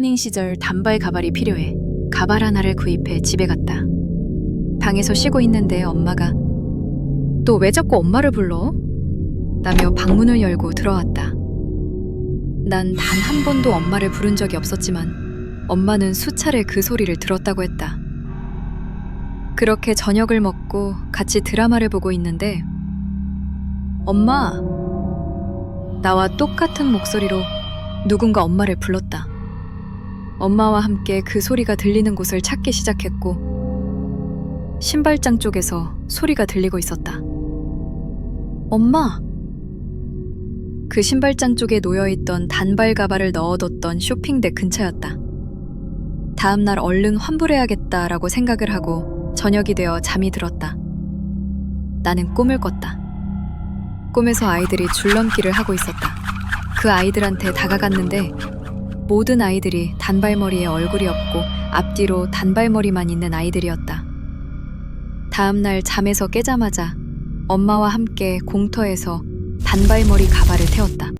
닝 시절 단발 가발이 필요해. 가발 하나를 구입해 집에 갔다. 방에서 쉬고 있는데 엄마가 또 왜 자꾸 엄마를 불러? 라며 방문을 열고 들어왔다. 난 단 한 번도 엄마를 부른 적이 없었지만 엄마는 수차례 그 소리를 들었다고 했다. 그렇게 저녁을 먹고 같이 드라마를 보고 있는데 엄마 나와 똑같은 목소리로 누군가 엄마를 불렀다. 엄마와 함께 그 소리가 들리는 곳을 찾기 시작했고 신발장 쪽에서 소리가 들리고 있었다. 엄마! 그 신발장 쪽에 놓여있던 단발 가발을 넣어뒀던 쇼핑백 근처였다. 다음날 얼른 환불해야겠다라고 생각을 하고 저녁이 되어 잠이 들었다. 나는 꿈을 꿨다. 꿈에서 아이들이 줄넘기를 하고 있었다. 그 아이들한테 다가갔는데 모든 아이들이 단발머리에 얼굴이 없고 앞뒤로 단발머리만 있는 아이들이었다. 다음날 잠에서 깨자마자 엄마와 함께 공터에서 단발머리 가발을 태웠다.